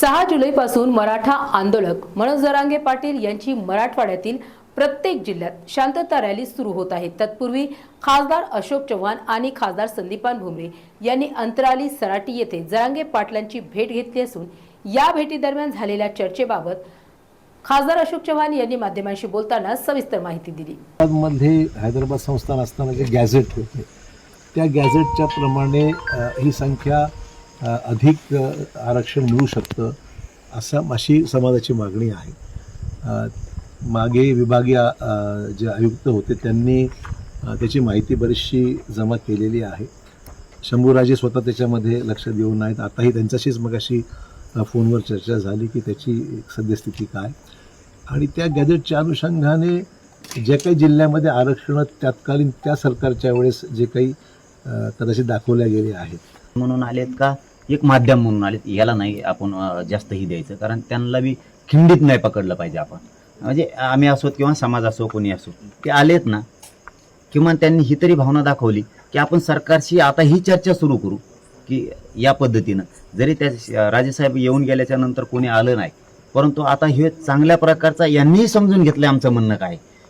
सहा जुलैपासून मराठा आंदोलक मनोज जरांगे पाटील यांची मराठवाड्यातील प्रत्येक जिल्ह्यात शांतता रॅली सुरू होत आहे. तत्पूर्वी खासदार अशोक चव्हाण आणि खासदार संदीपान भुमरे यांनी अंतराली सराटी येथे जरांगे पाटलांची भेट घेतली असून या भेटीदरम्यान झालेल्या चर्चेबाबत खासदार अशोक चव्हाण यांनी माध्यमांशी बोलताना सविस्तर माहिती दिली. मध्ये हैदराबाद संस्थान असताना जे गॅझेट होते त्या गॅझेटच्या प्रमाणे ही संख्या अधिक आरक्षण मिळू शकतं असं अशी समाजाची मागणी आहे. मागे विभागीय जे आयुक्त होते त्यांनी त्याची माहिती बरीचशी जमा केलेली आहे. शंभूराजे स्वतः त्याच्यामध्ये लक्ष देऊन नाहीत. आताही त्यांच्याशीच मग अशी फोनवर चर्चा झाली की त्याची सद्यस्थिती काय. आणि त्या गॅजेटच्या अनुषंगाने जे काही जिल्ह्यामध्ये आरक्षण तत्कालीन त्या सरकारच्या वेळेस जे काही कदाचित दाखवल्या गेले आहेत. म्हणून आलेत का? एक माध्यम म्हणून आले याला नाही आपण जास्तही जास्त ही द्यायचं. कारण त्यांना बी खिंडीत नाही पकडलं पाहिजे आपण. म्हणजे आम्ही असो किंवा समाज असो कोणी असो ते आलेत ना. किमान त्यांनी ही तरी भावना दाखवली की आपण सरकारशी आता ही चर्चा सुरू करू की या पद्धतीनं. जरी त्या राजेसाहेब येऊन गेल्याच्यानंतर कोणी आलं नाही परंतु आता हे चांगल्या प्रकारचा यांनीही समजून घेतलं आमचं म्हणणं काय.